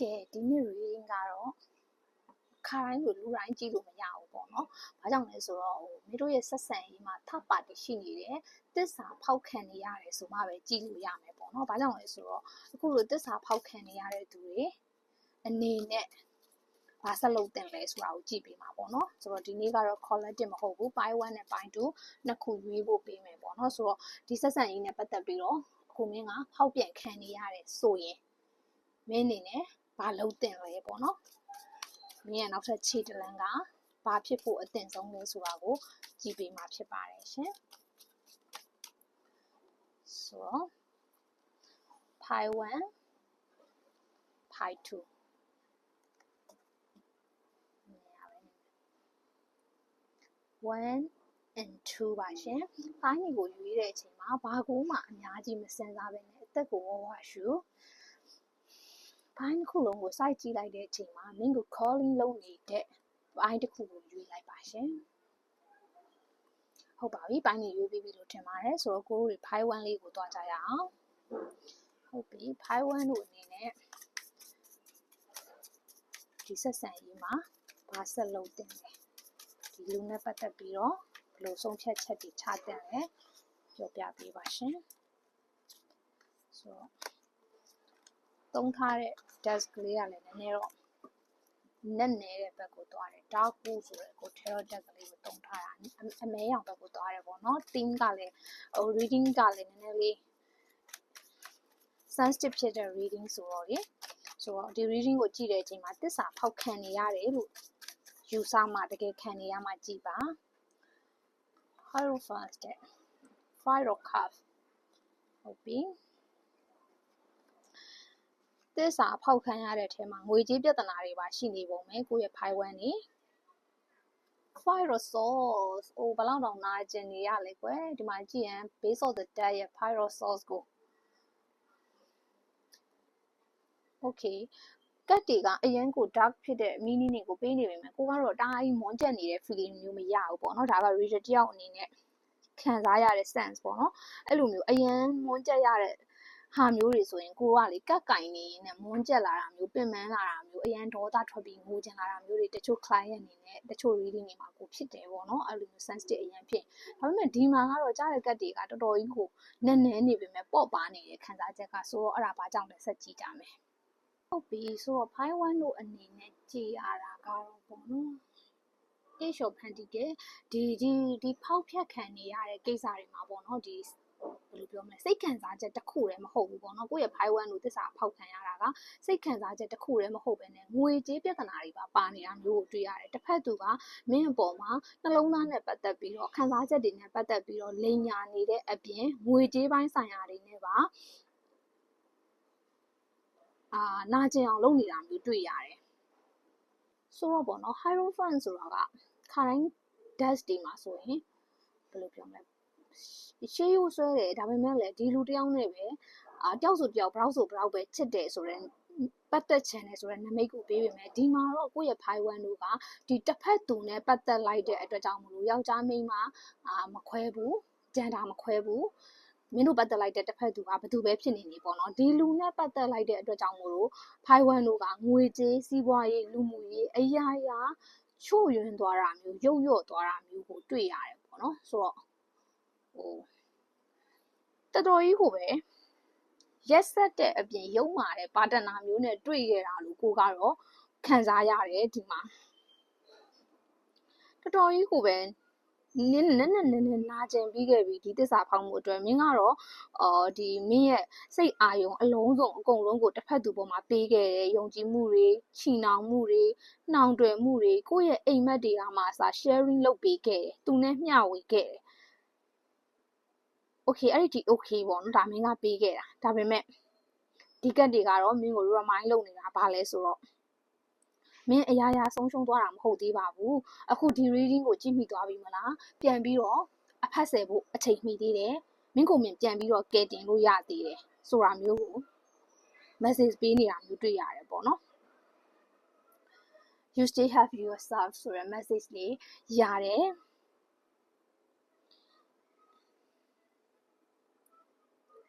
ကဲဒီနေ့ reading ကတော့ခါတိုင်းလိုလူတိုင်းကြည့်လို့မရဘူးပေါ့နော်။ဘာကြောင့်လဲဆိုတော့ဟိုမိတို့ရဲ့ဆက်ဆံရေးမှာ third party ရှိနေတယ်။တစ္ဆာဖောက်ခံနေရတယ်ဆိုမှပဲကြည့်လို့ရမယ်ပေါ့နော်။ဘာကြောင့်လဲဆိုတော့အခုလိုတစ္ဆာဖောက်ခံနေရတဲ့သူတွေအနေနဲ့ဘာဆက်လုပ်တင်လဲဆိုတာကိုကြည့်ပေးမှာပေါ့နော်ဆိုတော့ဒီနေ့ကတော့ collective မဟုတ်ဘူး by 1နဲ့ by 2နှစ်ခုရွေးဖို့ပေးမယ်ပေါ့နော်ဆိုတော့ဒီဆက်ဆံရေးနဲ့ပတ်သက်ပြီးတော့အခုမင်းကဖောက်ပြန်ခံနေရတယ်ဆိုရင်မင်းအနေနဲ့ ဘာလုပ်တင်လဲပေါ့နော်မင်းရဲ့နောက်ထပ်ခြေတလန်းကဘာဖြစ်ဖို့အသင့်ဆုံးလဲဆိုတာကိုကြည့်ပေးမှာဖြစ်ပါတယ်ရှင်ဆိုတော့ pi 1 pi 2 1 and 2ပါရှင်။ပိုင်းတွေကိုရွေးတဲ့အချိန်မှာဘာကိုမှအများကြီးမစင်စားပဲနဲ့အသက်ကိုဝဝရှု။ ပိုင်းတစ်ခုလုံးကိုစိုက်ကြည့်လိုက်တဲ့အချိန်မှာမင်းကို calling လုပ်နေတဲ့ပိုင်းတစ်ခုကိုရွေးလိုက်ပါရှင်။ဟုတ်ပါပြီပိုင်းတွေရွေးပြီးပြီလို့ထင်ပါတယ်ဆိုတော့ကိုတို့တွေ file 1လေးကိုတွားကြရအောင်။ဟုတ်ပြီ file 1တို့အနေနဲ့ဒီဆက်ဆံရေးမှာဘာဆက်လုပ်တင်လဲဒီလူနဲ့ပတ်သက်ပြီးတော့ဘယ်လိုဆုံးဖြတ်ချက်တွေချတဲ့လဲပြောပြပေးပါရှင်ဆိုတော့ သုံးထားတဲ့ desk လေးကလည်းနည်းနည်းတော့နက်နေတဲ့ဘက်ကိုသွားတယ် dark blue ဆိုတဲ့ကို tarot deck ကလေးကိုသုံးထားတာအမဲရောင်ဘက်ကိုသွားတယ်ပေါ့နော် theme ကလည်းဟို reading ကလည်းနည်းနည်းလေး sensitive ဖြစ်တဲ့ reading ဆိုတော့လေဆိုတော့ဒီ reading ကိုကြည့်တဲ့အချိန်မှာတစ္ဆာဖောက်ခံနေရတယ်လို့ယူဆမှတကယ်ခံနေရမှကြည်ပါ Hierophant တဲ့ Five of Cups ဟုတ်ပြီ သစ္စာဖောက်ခံရတဲ့အထဲမှာငွေကြေးပြဿနာတွေပါရှိနေပုံပဲကိုယ့်ရဲ့ Five One နေ Five of Swords အိုးဘလောက်တောင်နာကျင်နေရလဲကွယ်ဒီမှာကြည့်ရင် Base of the Dead ရဲ့ Five of Swords ကို Okay ကတ်တွေကအရန်ကို dark ဖြစ်တဲ့ meaning တွေကိုပေးနေပေမဲ့ကိုကတော့တအားကြီးမွန်းကျက်နေတဲ့ feeling မျိုးမရဘူးပေါ့နော်ဒါက reader တယောက်အနေနဲ့ခံစားရတဲ့ sense ပေါ့နော်အဲ့လိုမျိုးအရန်မွန်းကျက်ရတဲ့ ဟာမျိုးတွေဆိုရင်ကိုကလေကက်ကင်နေရင်မွန်းကျက်လာတာမျိုးပင်ပန်းလာတာမျိုးအရန်ဒေါသထွက်ပြီးငိုချင်လာတာမျိုးတွေတချို့ client အနေနဲ့တချို့ reading တွေမှာကိုဖြစ်တယ်ပေါ့နော်အဲ့လိုမျိုး sensitive အရန်ဖြစ်ဒါပေမဲ့ဒီမှာကတော့ကြားတဲ့ကက်တွေကတော်တော်ကြီးကိုနည်းနည်းနေပေမဲ့ပေါ့ပါနေတဲ့ခံစားချက်ကဆိုတော့အဲ့ဒါဘာကြောင့်လဲဆက်ကြည့်ကြမယ်ဟုတ်ပြီဆိုတော့ file 1လို့အနေနဲ့ကြည်ရတာကတော့ပေါ့နော်အေးရှော်ဖန်တီကဒီဒီဒီဖောက်ဖြတ်ခံနေရတဲ့ကိစ္စတွေမှာပေါ့နော်ဒီ ဘယ်လိုပြောမလဲစိတ်ခံစားချက်တစ်ခုတည်းမဟုတ်ဘူးပေါ့နော်ကိုယ့်ရဲ့ file 1လို့သစ္စာဖောက်ခံရတာကစိတ်ခံစားချက်တစ်ခုတည်းမဟုတ်ဘဲနဲ့ငွေကြေးပြဿနာတွေပါပါနေတာမျိုးကိုတွေ့ရတယ်တစ်ဖက်သူကမင်းအပေါ်မှာနှလုံးသားနဲ့ပတ်သက်ပြီးတော့ခံစားချက်တွေနဲ့ပတ်သက်ပြီးတော့လိန်ညာနေတဲ့အပြင်ငွေကြေးပိုင်းဆိုင်ရာတွေနဲ့ပါအာနာကျင်အောင်လုပ်နေတာမျိုးတွေ့ရတယ်ဆိုတော့ပေါ့နော် hierophant ဆိုတာကခါတိုင်း dash တွေမှာဆိုရင်ဘယ်လိုပြောမလဲ ရှေးရိုးဆွဲတယ်ဒါပေမဲ့လည်းဒီလူတယောက်နဲ့ပဲအာတယောက်ဆိုတယောက်ဘရောက်ဆိုဘရောက်ပဲချစ်တယ်ဆိုတော့ပတ်သက်ချင်တယ်ဆိုတော့နမိတ်ကိုပေးပေမဲ့ဒီမှာတော့ကိုယ့်ရဲ့ file one တို့ကဒီတစ်ဖက်သူနဲ့ပတ်သက်လိုက်တဲ့အတွက်ကြောင့်မလို့ယောက်ျားမိန်းမအာမခွဲဘူးကြံတာမခွဲဘူးမင်းတို့ပတ်သက်လိုက်တဲ့တစ်ဖက်သူကဘသူပဲဖြစ်နေနေပေါ့နော်ဒီလူနဲ့ပတ်သက်လိုက်တဲ့အတွက်ကြောင့်မို့လို့ဖိုင်ဝမ်တို့ကငွေကြေးစီးပွားရေးလူမှုရေးအရာရာချို့ယွင်းသွားတာမျိုးရုပ်ရော့သွားတာမျိုးကိုတွေ့ရတယ်ပေါ့နော်ဆိုတော့ ဟိုတော်တော်ကြီးကိုပဲရက်ဆက်တဲ့အပြင်ရုံမာတဲ့ပါတနာမျိုးနဲ့တွေ့ခဲ့တာလို့ကိုကတော့ခံစားရတယ်ဒီမှာတော်တော်ကြီးကိုပဲနင်းနည်းနည်းနည်းနည်းနာကျင်ပြီးခဲ့ပြီဒီသစ္စာဖောက်မှုအတွက်မင်းကတော့အော်ဒီမင်းရဲ့စိတ်အာယုံအလုံးစုံအကုန်လုံးကိုတစ်ဖက်သူပေါ်မှာပေးခဲ့တယ်ယုံကြည်မှုတွေချီနှောင်မှုတွေနှောင်တွယ်မှုတွေကိုယ့်ရဲ့အိမ်မက်တွေကမှစာ sharing လုပ်ပေးခဲ့တယ်သူနဲ့မျှဝေခဲ့တယ် okay အဲ့ဒီဒီ okay ပေါ့နော်ဒါမင်းကပေးခဲ့တာဒါပေမဲ့ဒီကတ်တွေကတော့မင်းကို remind လုပ်နေတာဘာလဲဆိုတော့မင်းအရာရာဆုံးရှုံးသွားတာမဟုတ်သေးပါဘူးအခုဒီ reading ကိုကြည့်မိသွားပြီမလားပြန်ပြီးတော့အဖတ်ဆယ်ဖို့အချိန်မိသေးတယ်မင်းကိုမင်းပြန်ပြီးတော့ကဲတင်လို့ရသေးတယ်ဆိုတာမျိုးကို message ပေးနေတာမျိုးတွေ့ရတယ်ပေါ့နော် you still have yourself ဆိုရယ် message လေးရတယ်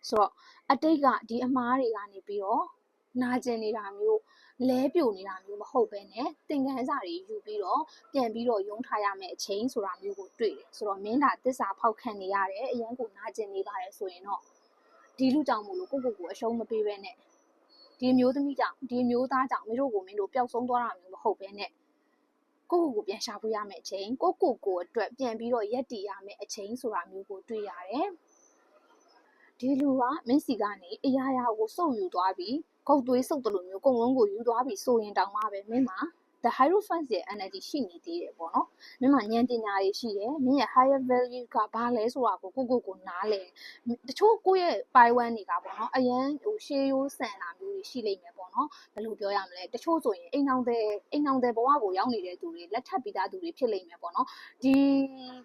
ဆိုတော့အတိတ်ကဒီအမားတွေကနေပြီးတော့နာကျင်နေတာမျိုးလဲပြိုနေတာမျိုးမဟုတ်ပဲနဲ့သင်ခန်းစာတွေယူပြီးတော့ပြန်ပြီးတော့ရုံးထားရမယ့်အချိန်ဆိုတာမျိုးကိုတွေ့တယ်ဆိုတော့မင်းဒါတစ္ဆာဖောက်ခံနေရတယ်အရန်ကိုနာကျင်နေပါတယ်ဆိုရင်တော့ဒီလူကြောင့်မို့လို့ကိုကိုကိုအရှုံးမပေးပဲနဲ့ဒီမျိုးသမီးကြောင့်ဒီမျိုးသားကြောင့်မင်းတို့ကိုမင်းတို့ပျောက်ဆုံးသွားတာမျိုးမဟုတ်ပဲနဲ့ကိုကိုကိုပြန်ရှာဖွေရမယ့်အချိန်ကိုကိုကိုအတွက်ပြန်ပြီးတော့ရက်တည်ရမယ့်အချိန်ဆိုတာမျိုးကိုတွေ့ရတယ် ဒီလူကမင်းစီကနေအရာရာကိုစုပ်ယူသွားပြီးဂုတ်သွေးစုပ်တယ်လို့မျိုးအကုန်လုံးကိုယူသွားပြီးဆိုရင်တောင်မှပဲမင်းမှာ the hierophant ရဲ့ energy ရှိနေသေးတယ်ပေါ့နော်။မင်းမှာဉာဏ်ပညာတွေရှိတယ်။မင်းရဲ့ higher value ကဘာလဲဆိုတာကိုကိုကိုကိုနားလဲ။တချို့ကိုယ့်ရဲ့ pai one တွေကပေါ့နော်။အရန်ဟိုရှေးရိုးဆန်တာမျိုးတွေရှိလိမ့်မယ်ပေါ့နော်။ဘယ်လိုပြောရမလဲ။တချို့ဆိုရင်အိမ်အောင်တဲ့အိမ်အောင်တဲ့ဘဝကိုရောက်နေတဲ့သူတွေလက်ထပ်ပြီးသားသူတွေဖြစ်လိမ့်မယ်ပေါ့နော်။ဒီ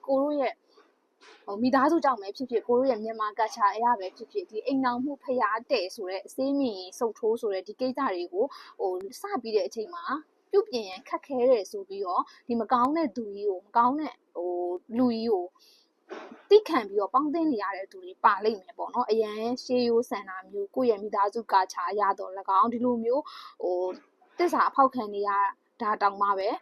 ကိုတို့ရဲ့ ဟိုမိသားစုကြောင့်ပဲဖြစ်ဖြစ်ကိုတို့ရဲ့မြန်မာကချာအရာပဲဖြစ်ဖြစ်ဒီအိမ်အောင်မှုဖျားတဲ့ဆိုတဲ့အစင်းမြင်စုပ်ထိုးဆိုတဲ့ဒီကိစ္စတွေကိုဟိုစပြီးတဲ့အချိန်မှာပြုတ်ပြင်ရန်ခက်ခဲတယ်ဆိုပြီးတော့ဒီမကောင်းတဲ့သူကြီးကိုမကောင်းတဲ့ဟိုလူကြီးကိုတိခံပြီးတော့ပေါင်းသိနေရတဲ့သူတွေပါလိမ့်မယ်ပေါ့နော်အရန်ရှေးရိုးဆန်တာမျိုးကိုယ့်ရဲ့မိသားစုကချာရတော့၎င်းဒီလိုမျိုးဟိုတစ္ဆာအဖောက်ခံနေရတာတောင်မှပဲအာ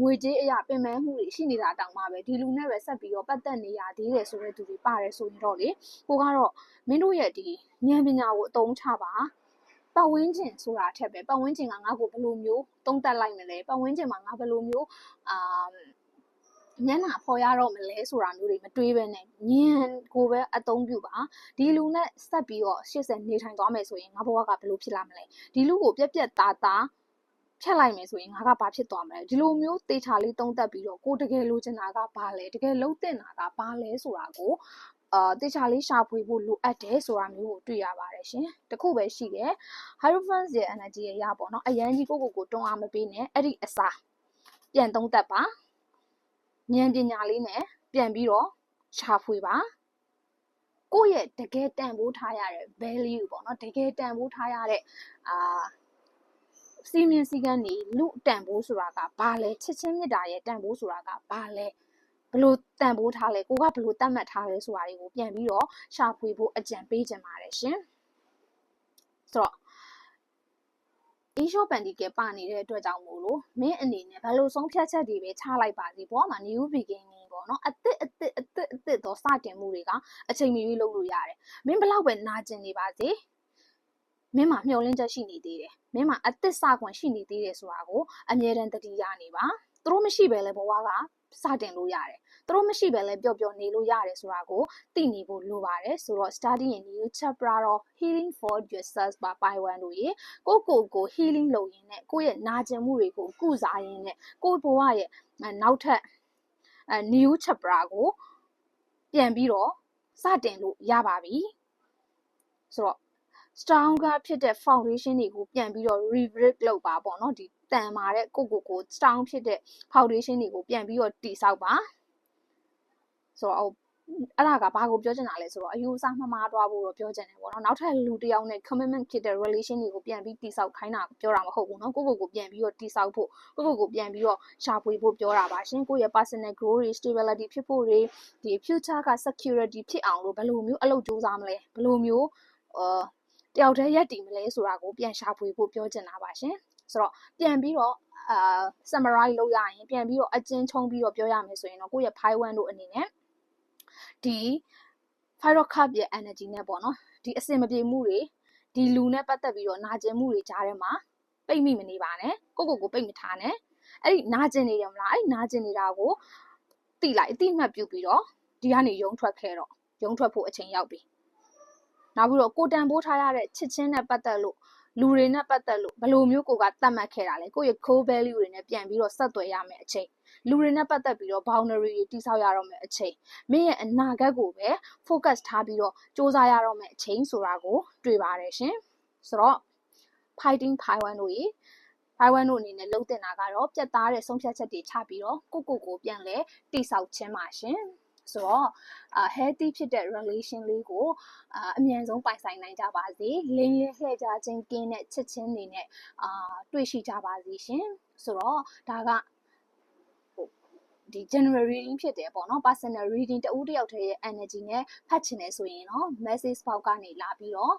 ငွေကြေးအရာပင်ပန်းမှုတွေရှိနေတာတောင်မှပဲဒီလူနဲ့ပဲဆက်ပြီးတော့ပတ်သက်နေရသေးတယ်ဆိုတဲ့သူတွေပါတယ်ဆိုရင်တော့လေကိုကတော့မင်းတို့ရဲ့ဒီဉာဏ်ပညာကိုအသုံးချပါပတ်ဝန်းကျင်ဆိုတာထက်ပဲပတ်ဝန်းကျင်ကငါ့ကိုဘယ်လိုမျိုးတုံးတက်လိုက်မလဲပတ်ဝန်းကျင်မှာငါဘယ်လိုမျိုးအာမျက်နှာဖော်ရတော့မလဲဆိုတာမျိုးတွေမတွေးပဲနဲ့ညံကိုပဲအသုံးပြုပါဒီလူနဲ့ဆက်ပြီးတော့80နေထိုင်သွားမယ်ဆိုရင်ငါဘဝကဘယ်လိုဖြစ်လာမလဲဒီလူကိုပြက်ပြက်သားသား ဖြတ်လိုက်မယ်ဆိုရင်ငါကဘာဖြစ်သွားမလဲဒီလိုမျိုးတေချာလေးတုံးတက်ပြီးတော့ကိုတကယ်လိုချင်တာကဘာလဲတကယ်လုံးတင်တာကဘာလဲဆိုတာကိုအာတေချာလေးရှာဖွေဖို့လိုအပ်တယ်ဆိုတာမျိုးကိုတွေ့ရပါတယ်ရှင်တခုပဲရှိတယ် Hierophant ရဲ့ energy ရဲ့ရပါတော့အရန်ကြီးကိုကိုကိုတွန်းအားမပေးနဲ့အဲ့ဒီအစားပြန်သုံးသက်ပါဉာဏ်ပညာလေးနဲ့ပြန်ပြီးတော့ရှာဖွေပါကိုယ့်ရဲ့တကယ်တန်ဖိုးထားရတဲ့ value ပေါ့နော်တကယ်တန်ဖိုးထားရတဲ့အာ စီမင်းစည်းကမ်းနေလူတန်ဖိုးဆိုတာကဘာလဲချစ်ချင်းမြတ်တာရဲ့တန်ဖိုးဆိုတာကဘာလဲဘလို့တန်ဖိုးထားလဲကိုကဘလို့တတ်မှတ်ထားလဲဆိုတာတွေကိုပြန်ပြီးတော့ရှာဖွေဖို့အကြံပေးချင်ပါတယ်ရှင်ဆိုတော့အေးရှော့ပန်ဒီကပါနေတဲ့အတွက်ကြောင့်မို့လို့မင်းအနေနဲ့ဘယ်လိုဆုံးဖြတ်ချက်တွေပဲချလိုက်ပါစေပေါ့မှာ new beginning ပေါ့နော်အသစ်အသစ်အသစ်အသစ်တော့စတင်မှုတွေကအချိန်မီလုပ်လို့ရတယ်မင်းဘလောက်ပဲနာကျင်နေပါစေ မင်းမှာမျှော်လင့်ချက်ရှိနေသေးတယ်မင်းမှာအသစ်စခွင့်ရှိနေသေးတယ်ဆိုတာကိုအမြဲတမ်းတတိယနေပါသူတို့မရှိပဲလဲဘဝကစတင်လို့ရတယ်သူတို့မရှိပဲလဲပျော့ပျော့နေလို့ရတယ်ဆိုတာကိုသိနေဖို့လိုပါတယ်ဆိုတော့ study in new chapter တော့ healing for yourself ပါ by one လို့ရေကိုကိုကို healing လုပ်ရင်းနဲ့ကိုယ့်ရဲ့နာကျင်မှုတွေကိုကုစားရင်းနဲ့ကိုယ့်ဘဝရဲ့နောက်ထပ်အဲ new chapter ကိုပြန်ပြီးတော့စတင်လို့ရပါပြီဆိုတော့ strong ကဖြစ်တဲ့ foundation တွေကိုပြန်ပြီးတော့ rebrick လုပ်ပါပေါ့နော်ဒီတန်မာတဲ့ကိုကိုကို strong ဖြစ်တဲ့ foundation တွေကိုပြန်ပြီးတော့တည်ဆောက်ပါဆိုတော့အဲ့ဒါကဘာကိုပြောချင်တာလဲဆိုတော့အယူအဆမှားမှားသွားဖို့တော့ပြောချင်တယ်ပေါ့နော်နောက်ထပ်လူတစ်ယောက်နဲ့ commitment ဖြစ်တဲ့ relation တွေကိုပြန်ပြီးတိဆောက်ခိုင်းတာပြောတာမဟုတ်ဘူးနော်ကိုကိုကိုပြန်ပြီးတော့တိဆောက်ဖို့ကိုကိုကိုပြန်ပြီးတော့ရှာဖွေဖို့ပြောတာပါရှင်ကိုရဲ့ personal growth တွေ stability ဖြစ်ဖို့တွေဒီ future က security ဖြစ်အောင်လို့ဘယ်လိုမျိုးအလုပ်ကြိုးစားမလဲဘယ်လိုမျိုးအာ တယောက်တည်းရက်တည်မလဲဆိုတာကိုပြန်ရှာဖွေဖို့ပြောချင်တာပါရှင်ဆိုတော့ပြန်ပြီးတော့အာ summarize လုပ်ရရင်ပြန်ပြီးတော့အကျဉ်းချုံးပြီးတော့ပြောရမယ်ဆိုရင်တော့ကိုယ့်ရဲ့ pi 1တို့အနေနဲ့ဒီ Fire Cup ရဲ့ energy နဲ့ပေါ့နော်ဒီအစင်မပြေမှုတွေဒီလူနဲ့ပတ်သက်ပြီးတော့နာကျင်မှုတွေကြားထဲမှာပိတ်မိမနေပါနဲ့ကိုကိုကိုပိတ်မထားနဲ့အဲ့ဒီနာကျင်နေတယ်မလားအဲ့ဒီနာကျင်နေတာကိုတိလိုက်အတိမှတ်ပြုပြီးတော့ဒီကနေရုံထွက်ခဲ့တော့ရုံထွက်ဖို့အချိန်ရောက်ပြီ နောက်ပြီးတော့ကိုတန်ဖိုးထားရတဲ့ချစ်ချင်းနဲ့ပတ်သက်လို့လူတွေနဲ့ပတ်သက်လို့ဘယ်လိုမျိုးကိုကသတ်မှတ်ခဲ့တာလဲကိုယ့်ရဲ့ core value တွေနဲ့ပြန်ပြီးတော့ဆက်သွယ်ရမယ်အချိန်လူတွေနဲ့ပတ်သက်ပြီးတော့ boundary တွေတိဆောက်ရတော့မယ်အချိန်မင်းရဲ့အနာဂတ်ကိုပဲ focus ထားပြီးတော့စ조사ရတော့မယ်အချိန်ဆိုတာကိုတွေ့ပါတယ်ရှင်ဆိုတော့ fighting Taiwan တို့ရေ Taiwan တို့အနေနဲ့လှုပ်တင်တာကတော့ပြတ်သားတဲ့ဆုံးဖြတ်ချက်တွေချပြီးတော့ကိုကိုကိုပြန်လဲတိဆောက်ခြင်းပါရှင် ဆိုတော့အာ healthy ဖြစ်တဲ့ relation လေးကိုအာအမြန်ဆုံးပိုင်ဆိုင်နိုင်ကြပါစေလင်းရဲလှည့်ကြခြင်းကင်းတဲ့ချစ်ချင်းတွေနဲ့အာတွေ့ရှိကြပါစေရှင်ဆိုတော့ဒါကဒီ general reading ဖြစ်တယ်ပေါ့နော် personal reading တဦးတစ်ယောက်တည်းရဲ့ energy နဲ့ဖတ်ချင်တယ်ဆိုရင်တော့ message box ကနေလာပြီးတော့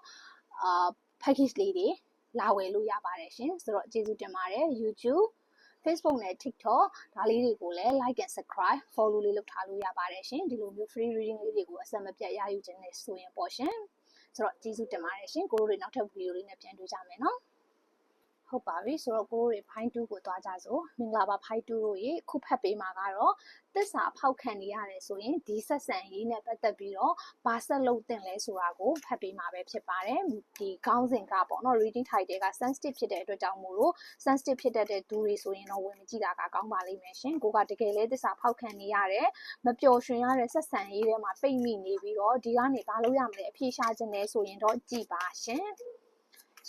အာ package လေးတွေလာဝယ်လို့ရပါတယ်ရှင်ဆိုတော့ကျေးဇူးတင်ပါတယ် YouTube Facebook နဲ့ TikTok ဒါလေးတွေကိုလည်း like and subscribe follow လေးလုပ်ထားလို့ရပါတယ်ရှင်ဒီလိုမျိုး free reading လေးတွေကိုအဆက်မပြတ်ရယူခြင်းနဲ့ဆိုရင်ပေါ့ရှင်ဆိုတော့ကျေးဇူးတင်ပါတယ်ရှင်ကိုတို့တွေနောက်ထပ်ဗီဒီယိုလေးနဲ့ပြန်တွေ့ကြမယ်နော် ဟုတ်ပါပြီဆိုတော့ကိုတို့တွေဖိုင်း2ကိုသွားကြစို့မင်္ဂလာပါဖိုင်း2တို့ရေခုဖတ်ပေးမှာကတော့သစ္စာဖောက်ခံနေရတယ်ဆိုရင်ဒီဆက်ဆံရေးနဲ့ပတ်သက်ပြီးတော့ဘာဆက်လုပ်တင်လဲဆိုတာကိုဖတ်ပေးမှာပဲဖြစ်ပါတယ်ဒီခေါင်းစဉ်ကပေါ့နော် reading title က sensitive ဖြစ်တဲ့အတွက်ကြောင့်မို့လို့ sensitive ဖြစ်တတ်တဲ့သူတွေဆိုရင်တော့ဝင်မကြည့်တာကကောင်းပါလိမ့်မယ်ရှင်ကိုကတကယ်လဲသစ္စာဖောက်ခံနေရတယ်မပျော်ရွှင်ရတဲ့ဆက်ဆံရေးထဲမှာပိတ်မိနေပြီးတော့ဒီကနေဘာလုပ်ရမလဲအဖြေရှာခြင်းလဲဆိုရင်တော့ကြည်ပါရှင်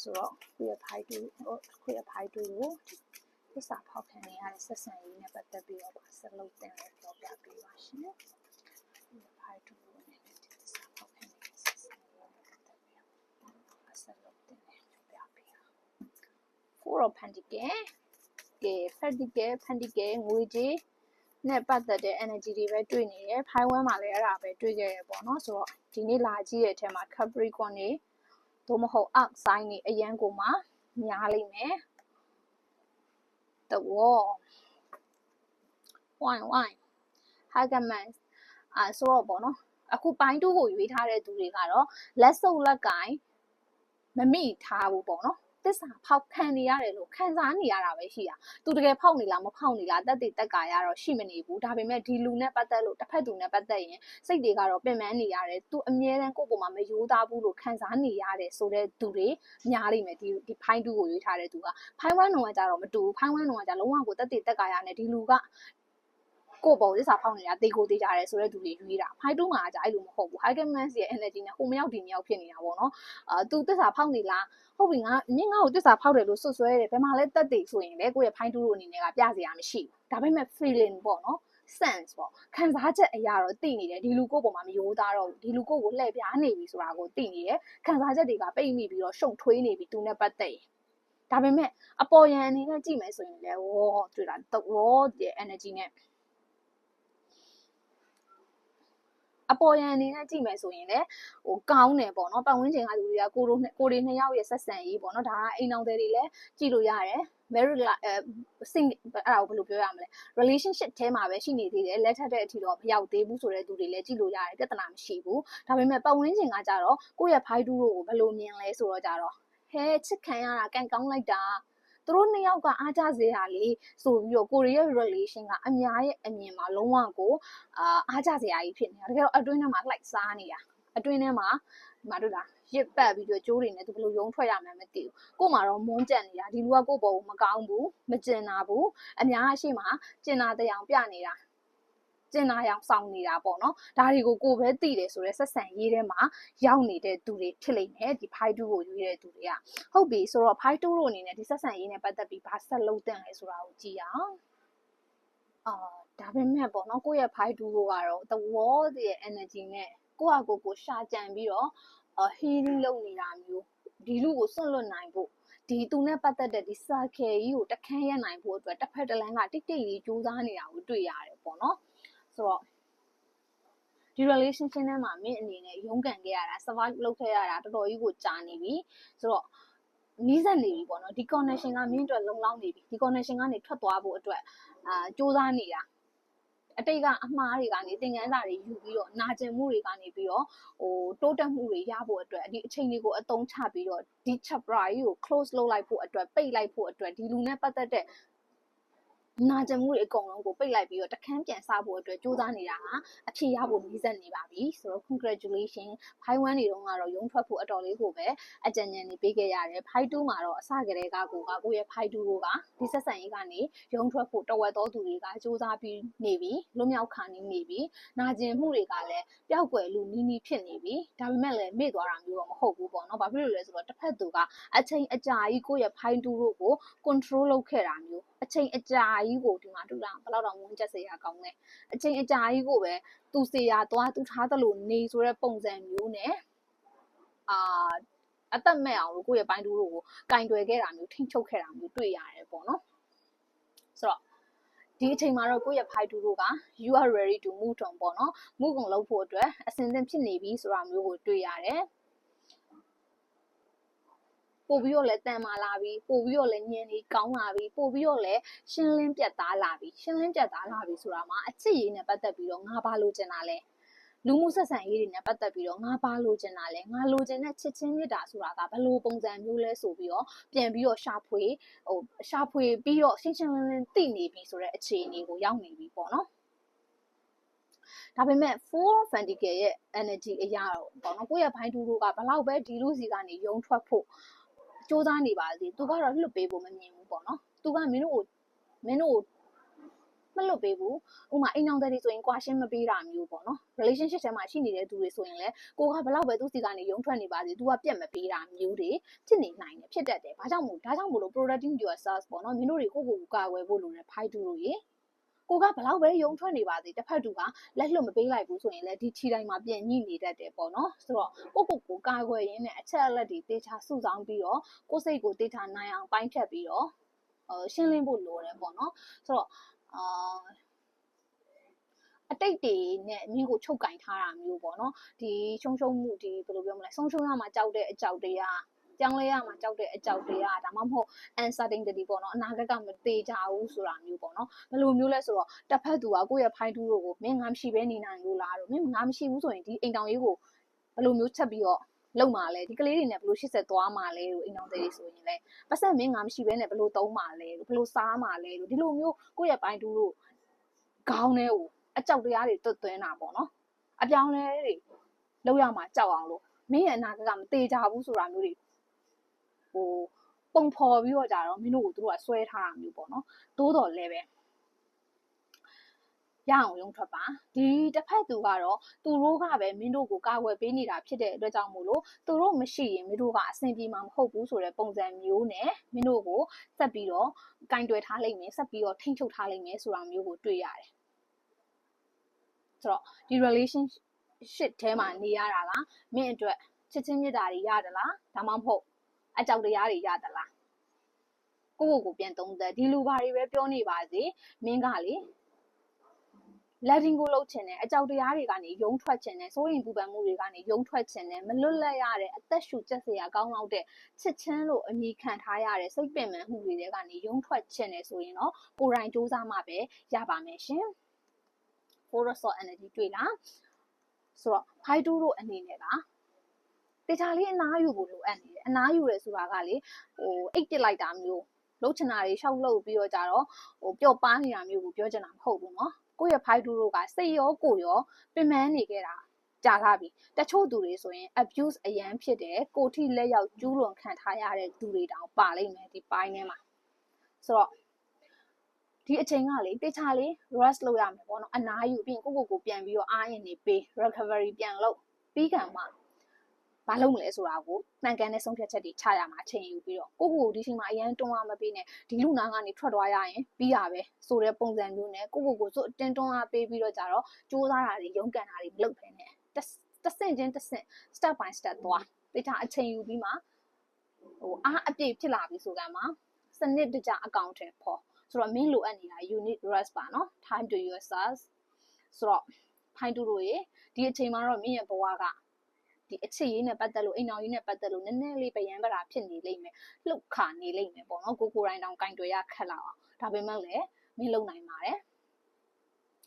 ဆိုတော့ခုရဖိုက်တူခုရဖိုက်တူကိုသစ္စာဖောက်ခံနေရတဲ့ဆက်ဆံရေးနဲ့ပတ်သက်ပြီးတော့ပါဆက်လုပ်တင်လဲပြောပြပေးပါရှင်ခုရဖိုက်တူကိုအနေနဲ့သစ္စာဖောက်ခံနေတဲ့ဆက်ဆံရေးနဲ့ပတ်သက်ပြီးတော့ဆက်လုပ်တင်လဲပြောပြပေးပါ Four of Pentacles ကဲ Pentacles Pentacles ငွေကြေးနဲ့ပတ်သက်တဲ့ energy တွေပဲတွေ့နေတယ်ဖိုင်ဝမ်းမှာလည်းအဲ့ဒါပဲတွေ့ခဲ့ရပေါ့နော်ဆိုတော့ဒီနေ့လာကြည့်ရဲ့အထက်မှာ Capricorn နေ သို့မဟုတ် Arc sign နေအရန်ကိုမှများလိမ့်မယ် The wall wine wine Hagaman อ่าဆိုတော့ပေါ့နော်အခုပိုင်းတူးကိုရွေးထားတဲ့သူတွေကတော့လက်စုပ်လက်ကင်မမိထားဘူးပေါ့နော် သစ္စာဖောက်ခံနေရတယ်လို့ခံစားနေရတာပဲရှိတာသူတကယ်ဖောက်နေလားမဖောက်နေလားတက်တည်တက်ကာရတော့ရှိမနေဘူးဒါပေမဲ့ဒီလူနဲ့ပတ်သက်လို့တစ်ဖက်သူနဲ့ပတ်သက်ရင်စိတ်တွေကတော့ပင်ပန်းနေရတယ်သူအမြဲတမ်းကိုယ့်ပုံမှာမယိုးသားဘူးလို့ခံစားနေရတယ်ဆိုတဲ့သူတွေများလိမ့်မယ်ဒီဒီဖိုင်းတူကိုရွေးထားတဲ့သူကဖိုင်းဝမ်းလုံးကကြတော့မတူဘူးဖိုင်းဝမ်းလုံးကကြလုံးဝကိုတက်တည်တက်ကာရနဲ့ဒီလူက ကိုယ့်ပုံသစ္စာဖောက်နေတာတေကိုတေးကြတယ်ဆိုတဲ့သူတွေရွေးတာဖိုင်တူမှာကြာအဲ့လိုမဟုတ်ဘူး high comments ရဲ့ energy နဲ့ဟိုမရောက်ဒီမရောက်ဖြစ်နေတာပေါ့နော်အာသူသစ္စာဖောက်နေလားဟုတ်ပြီငါမြင့်ငါ့ကိုတစ္ဆာဖောက်တယ်လို့ဆွဆွဲတယ်ဘယ်မှာလဲတက်တယ်ဆိုရင်လေကိုယ့်ရဲ့ဖိုင်းတူးလို့အနေနဲ့ကပြစရာမရှိဘူးဒါပေမဲ့ feeling ပေါ့နော် sense ပေါ့ခံစားချက်အရာတော့သိနေတယ်ဒီလူကိုယ့်ပုံမှာမယိုးသားတော့ဒီလူကိုယ့်ကိုလှည့်ပြားနေပြီဆိုတာကိုသိနေတယ်ခံစားချက်တွေကပိတ်မိပြီးတော့ရှုံထွေးနေပြီသူနဲ့ပတ်သက်ရင်ဒါပေမဲ့အပေါ်ယံအနေနဲ့ကြည့်မယ်ဆိုရင်လည်းဝေါတွေ့တာဝေါရဲ့ energy နဲ့ အပေါ်ယံအနေနဲ့ကြည့်မယ်ဆိုရင်လည်းဟိုကောင်းတယ်ပေါ့နော်ပတ်ဝန်းကျင်ကလူတွေကကိုတို့ကိုတွေနှစ်ယောက်ရဲ့ဆက်ဆံရေးပေါ့နော်ဒါကအိမ်အောင်တွေလည်းကြည့်လို့ရတယ် marriage အဲစင်အဲ့ဒါကိုဘယ်လိုပြောရမလဲ relationship ထဲမှာပဲရှိနေသေးတယ်လက်ထပ်တဲ့အထိတော့မရောက်သေးဘူးဆိုတဲ့သူတွေလည်းကြည့်လို့ရတယ်ပြဿနာမရှိဘူးဒါပေမဲ့ပတ်ဝန်းကျင်ကကြတော့ကိုယ့်ရဲ့ဖိုက်တူးတို့ကိုဘယ်လိုမြင်လဲဆိုတော့ကြတော့ဟဲချစ်ခံရတာကန်ကောင်းလိုက်တာ သူတို့နှစ်ယောက်ကအားကြစေတာလေဆိုပြီးတော့ကိုရီးယား relation ကအများရဲ့အမြင်မှာလုံးဝကိုအာအားကြစရာကြီးဖြစ်နေတာတကယ်တော့အတွင်းထဲမှာလှိုက်စားနေတာအတွင်းထဲမှာဒီမှာတို့လားရစ်ပတ်ပြီးတော့ကျိုးတွေနဲ့သူဘယ်လိုရုံးထွက်ရမှန်းမသိဘူးကို့မှာတော့မွန်းကြက်နေတာဒီလူကကို့ဘောမကောင်းဘူးမကျင်နာဘူးအများအရှိမှာကျင်နာတရားပြနေတာ ကျင်နာရောင်ဆောင်နေတာပေါ့နော်ဒါတွေကိုကိုပဲသိတယ်ဆိုတော့ဆက်ဆံရေးထဲမှာရောက်နေတဲ့သူတွေဖြစ်လိမ့်မယ်ဒီဖိုက်တူကိုရွေးတဲ့သူတွေကဟုတ်ပြီဆိုတော့ဖိုက်တူတို့အနေနဲ့ဒီဆက်ဆံရေးနဲ့ပတ်သက်ပြီးဘာဆက်လုပ်တင်လဲဆိုတာကိုကြည့်အောင်အာဒါပေမဲ့ပေါ့နော်ကိုယ့်ရဲ့ဖိုက်တူကိုကတော့ the wall ရဲ့ energy နဲ့ကိုယ့်ဟာကိုယ်ကိုရှာကြံပြီးတော့ healing လုပ်နေတာမျိုးဒီလူကိုစွန့်လွတ်နိုင်ဖို့ဒီသူနဲ့ပတ်သက်တဲ့ဒီ circle ကြီးကိုတခန်းရနိုင်ဖို့အတွက်တစ်ဖက်တစ်လမ်းကတိတ်တိတ်လေးကြိုးစားနေတာကိုတွေ့ရတယ်ပေါ့နော် ဆိုတော့ဒီ relationship ထဲမှာမင်းအနေနဲ့ရုန်းကန်ခဲ့ရတာ survive လုပ်ခဲ့ရတာတော်တော်ကြီးကိုကြာနေပြီဆိုတော့နီးစပ်နေပြီပေါ့နော်ဒီ connection ကမင်းအတွက်လုံလောက်နေပြီဒီ connection ကနေထွက်သွားဖို့အတွက်အာစူးစမ်းနေတာအတိတ်ကအမှားတွေကနေသင်ခန်းစာတွေယူပြီးတော့နာကျင်မှုတွေကနေပြီးတော့ဟိုတိုးတက်မှုတွေရဖို့အတွက်ဒီအချိန်လေးကိုအသုံးချပြီးတော့ဒီ chapter ကြီးကို close လုပ်လိုက်ဖို့အတွက်ပိတ်လိုက်ဖို့အတွက်ဒီလူနဲ့ပတ်သက်တဲ့ နာကျင်မှုတွေအကုန်လုံးကိုပိတ်လိုက်ပြီးတော့တခန်းပြန်စားဖို့အတွက်စူးစမ်းနေတာကအဖြေရဖို့နီးစပ်နေပါပြီဆိုတော့ congratulation ဖိုင်1နေတော့ကတော့ရုံထွက်ဖို့အတော်လေးကိုပဲအကြံဉာဏ်နေပေးခဲ့ရတယ်ဖိုင်2မှာတော့အစကတည်းကကိုကကိုရဲ့ဖိုင်2ကိုကဒီဆက်ဆံရေးကနေရုံထွက်ဖို့တဝက်သောသူတွေကစူးစမ်းပြီးနေပြီလွတ်မြောက်ခံနေနေပြီနာကျင်မှုတွေကလည်းပျောက်ကွယ်လူနီးနီးဖြစ်နေပြီဒါပေမဲ့လည်းမေ့သွားတာမျိုးတော့မဟုတ်ဘူးပေါ့နော်ဘာဖြစ်လို့လဲဆိုတော့တစ်ဖက်သူကအချိန်အကြာကြီးကိုရဲ့ဖိုင်2တို့ကို control လုပ်ခဲ့တာမျိုး အချိန်အကြာကြီးကိုဒီမှာတူတာဘယ်တော့တော့ဝန်းချက်စေရကောင်းလဲအချိန်အကြာကြီးကိုပဲသူစေရသွားသူထားသလိုနေဆိုတဲ့ပုံစံမျိုးနဲ့အာအသက်မဲ့အောင်လို့ကိုယ့်ရဲ့ပိုင်းတူတို့ကိုကင်တွယ်ခဲ့တာမျိုးထိမ့်ချုပ်ခဲ့တာမျိုးတွေ့ရတယ်ပေါ့နော်ဆိုတော့ဒီအချိန်မှာတော့ကိုယ့်ရဲ့ဖိုက်တူတို့က you are ready to move on ပေါ့နော် move on လုပ်ဖို့အတွက်အစဉ်သင့်ဖြစ်နေပြီဆိုတာမျိုးကိုတွေ့ရတယ် ပို့ပြီးတော့လည်းတန်မာလာပြီပို့ပြီးတော့လည်းညင်နေကောင်းလာပြီပို့ပြီးတော့လည်းရှင်းလင်းပြတ်သားလာပြီရှင်းလင်းပြတ်သားလာပြီဆိုတာမှာအချစ်ရေးနဲ့ပတ်သက်ပြီးတော့ငါဘာလို့ကျင်တာလဲလူမှုဆက်ဆံရေးတွေနဲ့ပတ်သက်ပြီးတော့ငါဘာလို့ကျင်တာလဲငါလိုချင်တဲ့ချစ်ချင်းမြတ်တာဆိုတာကဘယ်လိုပုံစံမျိုးလဲဆိုပြီးတော့ပြန်ပြီးတော့ရှာဖွေဟိုရှာဖွေပြီးတော့ရှင်းရှင်းလင်းလင်းသိနေပြီဆိုတဲ့အခြေအနေကိုရောက်နေပြီပေါ့နော်ဒါပေမဲ့ full fantical ရဲ့ energy အရာတော့ပေါ့နော်ကိုယ့်ရဲ့ဘိုင်းတူတို့ကဘလောက်ပဲဒီလူစီကနေယုံထွက်ဖို့ စူးစမ်းနေပါစေသူကတော့လွတ်ပေးဖို့မမြင်ဘူးပေါ့နော်သူကမင်းတို့ကိုမင်းတို့မလွတ်ပေးဘူးဥမာအိမ်အောင်တဲ့တွေဆိုရင်ကွာရှင်းမပေးတာမျိုးပေါ့နော် relationship ထဲမှာရှိနေတဲ့သူတွေဆိုရင်လည်းကိုကဘလောက်ပဲသူစီကနေယုံထွက်နေပါစေသူကပြက်မပေးတာမျိုးတွေဖြစ်နေနိုင်တယ်ဖြစ်တတ်တယ်ဘာကြောင့်မို့ဒါကြောင့်မို့လို့ protecting yourself ပေါ့နော်မင်းတို့တွေကိုကိုကိုကာကွယ်ဖို့လိုတယ်ဖိုက်တူတို့ရေ ကိုကဘလောက်ပဲယုံထွက်နေပါစေတစ်ဖက်သူကလက်လွတ်မပေးလိုက်ဘူးဆိုရင်လည်းဒီခြေတိုင်းမှာပြင်ညှိနေတတ်တယ်ပေါ့နော်ဆိုတော့ကိုကိုကိုကာကွယ်ရင်းနဲ့အချက်အလက်တွေတေချာစုဆောင်းပြီးတော့ကိုယ်စိတ်ကိုတေချာနိုင်အောင်ပိုင်းဖြတ်ပြီးတော့ရှင်းလင်းဖို့လိုတယ်ပေါ့နော်ဆိုတော့အာအတိတ်တွေနဲ့မင်းကိုချုပ်ကင်ထားတာမျိုးပေါ့နော်ဒီရှုံရှုံမှုဒီဘယ်လိုပြောမလဲဆုံးရှုံးရမှာကြောက်တဲ့အကြောက်တရား ပြောင်းလဲရမှာကြောက်တဲ့အကြောက်တရားဒါမှမဟုတ် uncertainty ပေါ့နော်အနာဂတ်ကမသေးကြဘူးဆိုတာမျိုးပေါ့နော်ဘယ်လိုမျိုးလဲဆိုတော့တစ်ဖက်သူကကိုယ့်ရဲ့ဖိုင်တူတို့ကိုမင်းငါမရှိဘဲနေနိုင်လို့လားတော့မင်းငါမရှိဘူးဆိုရင်ဒီအိမ်တောင်ရေးကိုဘယ်လိုမျိုးချက်ပြီးတော့လုံမာလဲဒီကလေးတွေနဲ့ဘယ်လိုရှစ်ဆက်သွားမှာလဲလို့အိမ်တော်တွေဆိုရင်လဲပတ်ဆက်မင်းငါမရှိဘဲနဲ့ဘယ်လိုသုံးမှာလဲလို့ဘယ်လိုစားမှာလဲလို့ဒီလိုမျိုးကိုယ့်ရဲ့ပိုင်းတူတို့ခေါင်းထဲကိုအကြောက်တရားတွေတွတ်သွင်းတာပေါ့နော်အပြောင်းလဲတွေလောက်ရမှာကြောက်အောင်လို့မင်းရဲ့အနာဂတ်ကမသေးကြဘူးဆိုတာမျိုးတွေ ဟိုပုံဖော်ပြီးတော့ကြတော့မင်းတို့ကိုသူတို့ကဆွဲထားတာမျိုးပေါ့နော်တိုးတော်လဲပဲရအောင်ရုံထွက်ပါဒီတစ်ဖက်သူကတော့သူတို့ကပဲမင်းတို့ကိုကာကွယ်ပေးနေတာဖြစ်တဲ့အတွက်ကြောင့်မို့လို့သူတို့မရှိရင်မင်းတို့ကအဆင်ပြေမှာမဟုတ်ဘူးဆိုတဲ့ပုံစံမျိုးနဲ့မင်းတို့ကိုဆက်ပြီးတော့ကင်တွယ်ထားလိမ့်မယ်ဆက်ပြီးတော့ထိန်းချုပ်ထားလိမ့်မယ်ဆိုတာမျိုးကိုတွေ့ရတယ်ဆိုတော့ဒီ relationship ထဲမှာနေရတာကမင်းအတွက်ချစ်ချင်းမြတ်တာတွေရတယ်လားဒါမှမဟုတ် အကြောက်တရားတွေရသလားကိုယ့်ကိုယ်ကိုပြန်သုံးသပ်ဒီလူဘာတွေပဲပြောနေပါစေမင်းကလေလက်တင်ကိုလှုပ်ချင်တယ်အကြောက်တရားတွေကနေယုံထွက်ချင်တယ်စိုးရင်ပူပန်မှုတွေကနေယုံထွက်ချင်တယ်မလွတ်လပ်ရတဲ့အသက်ရှူချက်စရာကောင်းလောက်တဲ့ချစ်ချင်းလို့အမည်ခံထားရတဲ့စိတ်ပင်ပန်းမှုတွေကနေယုံထွက်ချင်တယ်ဆိုရင်တော့ကိုယ်တိုင်စူးစမ်းမှပဲရပါမယ်ရှင် force of energy တွေ့လားဆိုတော့ high 2တို့အနေနဲ့က တေချာလေးအနားယူဖို့လိုအပ်နေတယ်အနားယူရဲဆိုတာကလေဟိုအိတ်တစ်လိုက်တာမျိုးလှုပ်ချင်တာတွေရှောက်လှုပ်ပြီးတော့ကြတော့ဟိုပျော့ပါနေတာမျိုးကိုပြောချင်တာမဟုတ်ဘူးเนาะကိုယ့်ရဲ့ဖိုက်တူတို့ကစိတ်ရောကိုယ်ရောပင်ပန်းနေခဲ့တာကြာလာပြီတချို့သူတွေဆိုရင် abuse အရန်ဖြစ်တယ်ကိုထိလက်ရောက်ကျူးလွန်ခံထားရတဲ့သူတွေတောင်ပါလိမ့်မယ်ဒီပိုင်းထဲမှာဆိုတော့ဒီအချိန်ကလေတေချာလေး rest လုပ်ရမယ်ပေါ့နော်အနားယူပြီးရင်ကိုကိုကိုပြန်ပြီးတော့အားရင်နေပေး recovery ပြန်လုပ်ပြီးခံမှာ ဘာလုပ်မလဲဆိုတာကိုမှန်ကန်တဲ့ဆုံးဖြတ်ချက်တွေချရမှာချိန်ယူပြီးတော့ကိုကိုကိုဒီချိန်မှာအရန်တွန်းအားမပေးနဲ့ဒီလူနာကနေထွက်သွားရရင်ပြီးရပဲဆိုတဲ့ပုံစံမျိုးနဲ့ကိုကိုကိုဆိုအတင်းတွန်းအားပေးပြီးတော့ကြတော့စူးစမ်းတာတွေရုန်းကန်တာတွေမလုပ်ဖ ೇನೆ တစ်ဆင့်ချင်းတစ်ဆင့် step by step သွားတေချာအချိန်ယူပြီးမှဟိုအားအပြည့်ဖြစ်လာပြီဆိုကမှစနစ်တကျအကောင့်ထဲပေါ်ဆိုတော့ main လိုအပ်နေတာ unit rest ပါနော် time to yourself ဆိုတော့ဖိုင်တူတို့ရေဒီအချိန်မှာတော့မင်းရဲ့ဘဝက ဒီအချစ်ရေးနဲ့ပတ်သက်လို့အိမ်တော်ရေးနဲ့ပတ်သက်လို့နည်းနည်းလေးပယံပရာဖြစ်နေလိမ့်မယ်လှုပ်ခါနေလိမ့်မယ်ပေါ့နော်ကိုကိုတိုင်းတောင်ကင်တွေရခက်လာအောင်ဒါပေမဲ့လည်းမင်းလုံနိုင်ပါတယ်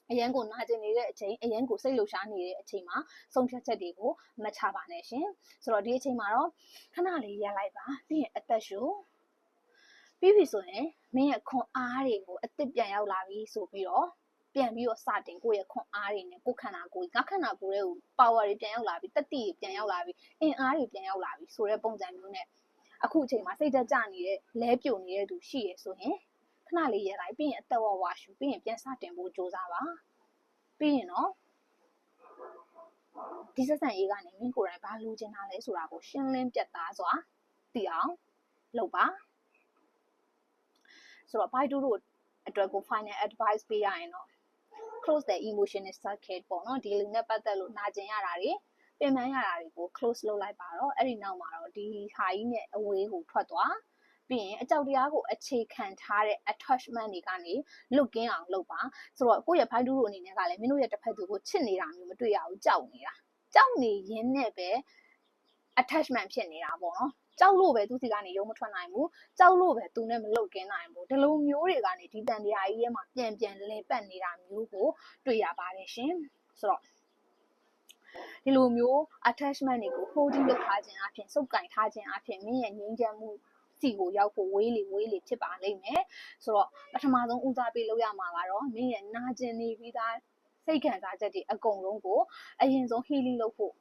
အရန်ကိုနာကျင်နေတဲ့အချိန်အရန်ကိုစိတ်လှုပ်ရှားနေတဲ့အချိန်မှာဆုံးဖြတ်ချက်တွေကိုမချပါနဲ့ရှင်ဆိုတော့ဒီအချိန်မှာတော့ခဏလေးရပ်လိုက်ပါပြီးရင်အသက်ရှူပြီးပြီဆိုရင်မင်းရဲ့ခွန်အားတွေကိုအစ်စ်ပြန်ရောက်လာပြီဆိုပြီးတော့ ပြန်ပြီးတော့စတင်ကိုယ့်ရဲ့ခွန်အားတွေနဲ့ကိုယ်ခန္ဓာကိုယ်ငါခန္ဓာကိုယ်ရဲ့ power တွေပြန်ရောက်လာပြီတတိတွေပြန်ရောက်လာပြီအင်အားတွေပြန်ရောက်လာပြီဆိုတဲ့ပုံစံမျိုးနဲ့အခုအချိန်မှာစိတ်သက်ကြနေတဲ့လဲပြိုနေတဲ့သူရှိရဆိုရင်ခဏလေးရလိုက်ပြီးရင်အသက်ဝဝရှူပြီးရင်ပြန်စတင်ဖို့ကြိုးစားပါပြီးရင်တော့ဒီဆက်ဆံရေးကနေမင်းကိုယ်တိုင်ဘာလိုချင်တာလဲဆိုတာကိုရှင်းလင်းပြတ်သားစွာသိအောင်လုပ်ပါဆိုတော့ Baidu တို့အတွက်ကို final advice ပေးရရင်တော့ close the emotional circuit ပေါ့နော်ဒီလူနဲ့ပတ်သက်လို့နာကျင်ရတာတွေပင်ပန်းရတာတွေကို close လုပ်လိုက်ပါတော့အဲ့ဒီနောက်မှာတော့ဒီဟာကြီးနဲ့အဝေးကိုထွက်သွားပြီးရင်အကြောက်တရားကိုအခြေခံထားတဲ့ attachment တွေကနေလွတ်ကင်းအောင်လုပ်ပါဆိုတော့ကိုယ့်ရဲ့ဖိုင်တူတို့အနေနဲ့ကလည်းမင်းတို့ရဲ့တစ်ဖက်သူကိုချစ်နေတာမျိုးမတွေ့ရဘူးကြောက်နေတာကြောက်နေရင်းနဲ့ပဲ attachment ဖြစ်နေတာပေါ့နော် ကြောက်လို့ပဲသူစီကနေရုံမထွက်နိုင်ဘူးကြောက်လို့ပဲသူနဲ့မလုတ်ကင်းနိုင်ဘူးဒီလိုမျိုးတွေကနေဒီတန်တရားကြီးထဲမှာပြန်ပြန်လည်ပတ်နေတာမျိုးကိုတွေ့ရပါတယ်ရှင်ဆိုတော့ဒီလိုမျိုး attachment တွေကို holding လုပ်ထားခြင်းအပြင်စုပ်ကင်ထားခြင်းအပြင်မင်းရဲ့ငြိမ်းချမ်းမှုစီကိုရောက်ဖို့ဝေးလေဝေးလေဖြစ်ပါလိမ့်မယ်ဆိုတော့ပထမဆုံးဦးစားပေးလုပ်ရမှာကတော့မင်းရဲ့နာကျင်နေပြီးသားစိတ်ခံစားချက်တွေအကုန်လုံးကိုအရင်ဆုံး healing လုပ်ဖို့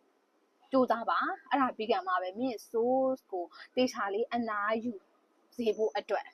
ကြိုးစားပါအဲ့ဒါပြီးကံမှာပဲမင်းရဲ့ source ကိုတေချာလေးအနာယူစေဖို့အတွက်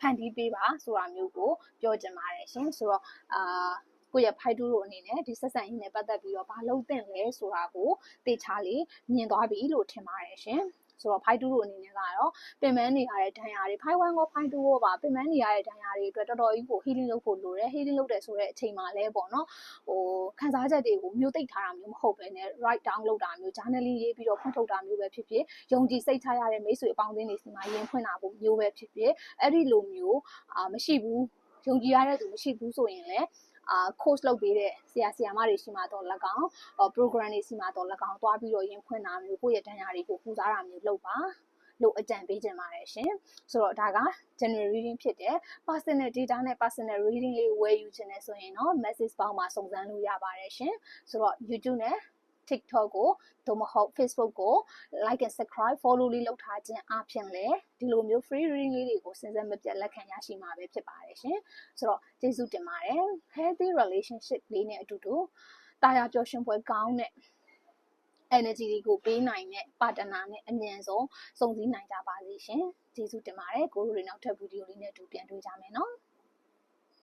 ဖန်တီးပေးပါဆိုတာမျိုးကိုပြောချင်ပါတယ်ရှင်ဆိုတော့အာကိုယ့်ရဲ့ဖိုက်တူတို့အနေနဲ့ဒီဆက်ဆံရေးနဲ့ပတ်သက်ပြီးတော့ဘာလုပ်သင့်လဲဆိုတာကိုတေချာလေးမြင်သွားပြီလို့ထင်ပါတယ်ရှင် ဆိုတော့ဖိုက်တူတို့အနေနဲ့ကတော့ပင်ပန်းနေရတဲ့ဒဏ်ရာတွေဖိုက်ဝမ်ကောဖိုက်တူရောပါပင်ပန်းနေရတဲ့ဒဏ်ရာတွေအတွက်တော်တော်ကြီးကို healing လုပ်ဖို့လိုတယ် healing လုပ်တယ်ဆိုတဲ့အချိန်မှာလဲပေါ့နော်ဟိုခံစားချက်တွေကိုမျိုးသိပ်ထားတာမျိုးမဟုတ်ပဲね write down လုပ်တာမျိုး journaling ရေးပြီးတော့ဖွင့်ထုတ်တာမျိုးပဲဖြစ်ဖြစ်ယုံကြည်စိတ်ချရတဲ့မိတ်ဆွေအပေါင်းအသင်းတွေစီမှာရင်ဖွင့်တာဖို့မျိုးပဲဖြစ်ဖြစ်အဲ့ဒီလိုမျိုးအာမရှိဘူးယုံကြည်ရတဲ့သူမရှိဘူးဆိုရင်လည်း အာ coach လုပ်ပေးတဲ့ဆရာဆရာမတွေရှိမှတော့၎င်း program တွေရှိမှတော့၎င်းသွားပြီးတော့ရင်ဖွင့်တာမျိုးကိုယ့်ရဲ့တန်ရာတွေကိုပူစားတာမျိုးလုပ်ပါလို့အကြံပေးချင်ပါတယ်ရှင်ဆိုတော့ဒါက general reading ဖြစ်တယ် personal data နဲ့ personal reading လေးဝယ်ယူခြင်းနဲ့ဆိုရင်တော့ message ပေါင်းမှာစုံစမ်းလို့ရပါတယ်ရှင်ဆိုတော့ YouTube နဲ့ TikTok ကိုသို့မဟုတ် Facebook ကို like and subscribe follow လေးလုပ်ထားခြင်းအပြင်လည်းဒီလိုမျိုး free reading လေးတွေကိုစဉ်ဆက်မပြတ်လက်ခံရရှိမှာပဲဖြစ်ပါတယ်ရှင်ဆိုတော့ကျေးဇူးတင်ပါတယ် healthy relationship လေးနဲ့အတူတူတာယာပျော်ရွှင်ပွဲကောင်းတဲ့ energy တွေကိုပေးနိုင်တဲ့ partner နဲ့အမြန်ဆုံးစုံစည်းနိုင်ကြပါစေရှင်ကျေးဇူးတင်ပါတယ်ကိုရိုတွေနောက်ထပ်ဗီဒီယိုလေးနဲ့အတူပြန်တွေ့ကြမယ်နော်